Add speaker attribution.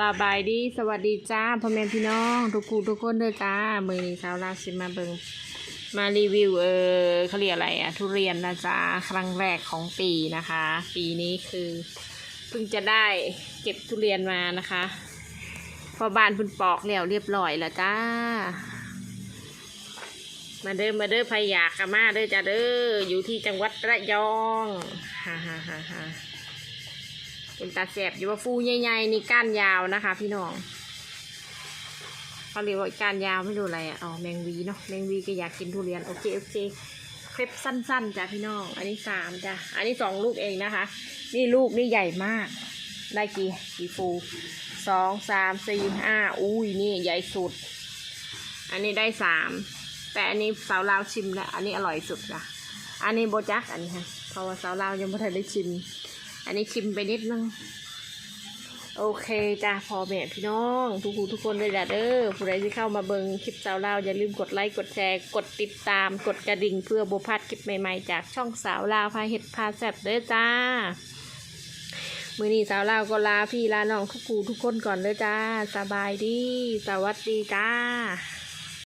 Speaker 1: สบายดีสวัสดีจ้าพ่อแม่พี่น้องทุกคู่ทุกคนเด้อจ้ามือนี้สาวลาสิมาเบิงมารีวิวเออเขาเรียกอะไรอะทุเรียนนะจ้าครั้งแรกของปีนะคะ ปีนี้คือเพิ่งจะได้เก็บทุเรียนมานะคะพอบ้านพิ่นปอกแล้วเรียบร้อยแล้วจ้า มาเด้อมาเด้อพยากมาเด้อจ้าเด้ออยู่ที่จังหวัดระยองฮ่าฮ่าฮ่าฮ่า เป็นตาแสบอยู่ว่าฟูใหญ่ๆนี่ก้านยาวนะคะ พี่น้องเขาเรียกว่าก้านยาวไม่รู้อะไรอะอ๋อแมงวีเนาะแมงวีก็อยากกินทุเรียนโอเคโอเคคลิปสั้นๆจ้ะพี่น้อง อันนี้สามจ้ะอันนี้สองลูกเองนะคะ นี่ลูกนี่ใหญ่มาก ได้กี่กี่ฟูสองสามสี่ห้าอุ้ยนี่ใหญ่สุด อันนี้ได้สามแต่อันนี้สาวลาวชิมแล้วอันนี้อร่อยสุดจ้ะอันนี้โบจักอันนี้ค่ะเพราะว่าสาวลาวยังไม่ทันได้ชิม อันนี้ชิมไปนิดนึง โอเคจ้าพอแม่พี่น้อง ทุกคนทุกคนเลยจ้ะเด้อผู้ใดที่เข้ามาเบิงคลิปสาวลาวอย่าลืมกดไลค์กดแชร์กดติดตามกดกระดิ่งเพื่อบ่พลาดคลิปใหม่ๆ จากช่องสาวลาวพาเห็ดพาแซ่บเด้อจ้ามือนี้สาวลาวก็ลาพี่ลาน้องทุกคูทุกคนก่อนเด้อจ้า สบายดี สวัสดีจ้า